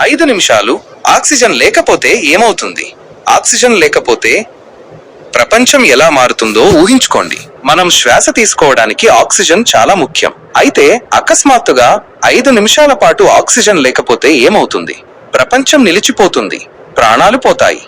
ఐదు నిమిషాలు ఆక్సిజన్ లేకపోతే ఏమవుతుంది? ఆక్సిజన్ లేకపోతే ప్రపంచం ఎలా మారుతుందో ఊహించుకోండి. మనం శ్వాస తీసుకోవడానికి ఆక్సిజన్ చాలా ముఖ్యం. అయితే అకస్మాత్తుగా ఐదు నిమిషాల పాటు ఆక్సిజన్ లేకపోతే ఏమవుతుంది? ప్రపంచం నిలిచిపోతుంది. ప్రాణాలు పోతాయి.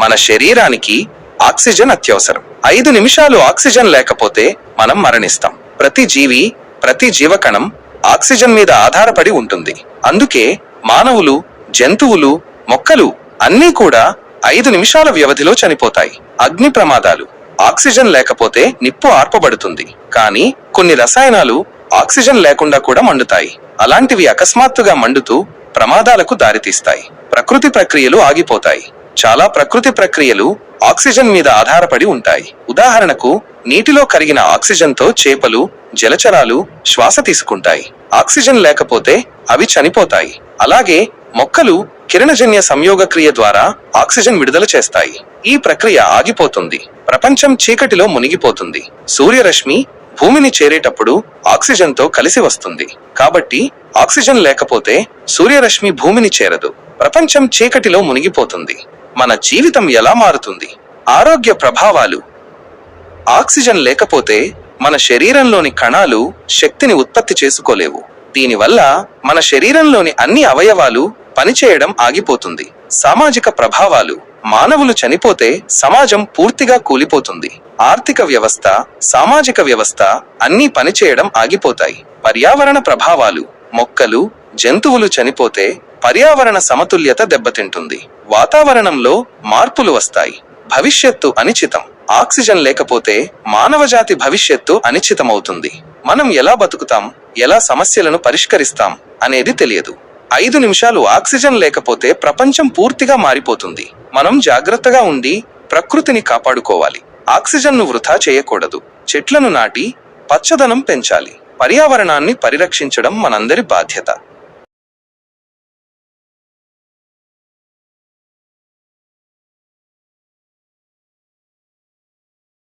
మన శరీరానికి ఆక్సిజన్ అత్యవసరం. ఐదు నిమిషాలు ఆక్సిజన్ లేకపోతే మనం మరణిస్తాం. ప్రతి జీవి ప్రతి జీవకణం ఆక్సిజన్ మీద ఆధారపడి ఉంటుంది. అందుకే మానవులు జంతువులు మొక్కలు అన్నీ కూడా ఐదు నిమిషాల వ్యవధిలో చనిపోతాయి. అగ్ని ప్రమాదాలు. ఆక్సిజన్ లేకపోతే నిప్పు ఆర్పబడుతుంది. కానీ కొన్ని రసాయనాలు ఆక్సిజన్ లేకుండా కూడా మండుతాయి. అలాంటివి అకస్మాత్తుగా మండుతూ ప్రమాదాలకు దారితీస్తాయి. ప్రకృతి ప్రక్రియలు ఆగిపోతాయి. చాలా ప్రకృతి ప్రక్రియలు ఆక్సిజన్ మీద ఆధారపడి ఉంటాయి. ఉదాహరణకు నీటిలో కరిగిన ఆక్సిజన్తో చేపలు జలచరాలు శ్వాస తీసుకుంటాయి. ఆక్సిజన్ లేకపోతే అవి చనిపోతాయి. అలాగే మొక్కలు కిరణజన్య సంయోగ క్రియ ద్వారా ఆక్సిజన్ విడుదల చేస్తాయి. ఈ ప్రక్రియ ఆగిపోతుంది. ప్రపంచం చీకటిలో మునిగిపోతుంది. సూర్యరశ్మి భూమిని చేరేటప్పుడు ఆక్సిజన్తో కలిసి వస్తుంది. కాబట్టి ఆక్సిజన్ లేకపోతే సూర్యరశ్మి భూమిని చేరదు. ప్రపంచం చీకటిలో మునిగిపోతుంది. మన జీవితం ఎలా మారుతుంది? ఆరోగ్య ప్రభావాలు. ఆక్సిజన్ లేకపోతే మన శరీరంలోని కణాలు శక్తిని ఉత్పత్తి చేసుకోలేవు. దీనివల్ల మన శరీరంలోని అన్ని అవయవాలు పనిచేయడం ఆగిపోతుంది. సామాజిక ప్రభావాలు మానవులు చనిపోతే సమాజం పూర్తిగా కూలిపోతుంది. ఆర్థిక వ్యవస్థ సామాజిక వ్యవస్థ అన్నీ పనిచేయడం ఆగిపోతాయి. పర్యావరణ ప్రభావాలు మొక్కలు జంతువులు చనిపోతే పర్యావరణ సమతుల్యత దెబ్బతింటుంది. వాతావరణంలో మార్పులు వస్తాయి. భవిష్యత్తు అనిశ్చితం. ఆక్సిజన్ లేకపోతే మానవజాతి భవిష్యత్తు అనిశ్చితమవుతుంది. మనం ఎలా బతుకుతాం? ఎలా సమస్యలను పరిష్కరిస్తాం అనేది తెలియదు. ఐదు నిమిషాలు ఆక్సిజన్ లేకపోతే ప్రపంచం పూర్తిగా మారిపోతుంది. మనం జాగ్రత్తగా ఉండి ప్రకృతిని కాపాడుకోవాలి. ఆక్సిజన్ను వృధా చేయకూడదు. చెట్లను నాటి పచ్చదనం పెంచాలి. పర్యావరణాన్ని పరిరక్షించడం మనందరి బాధ్యత.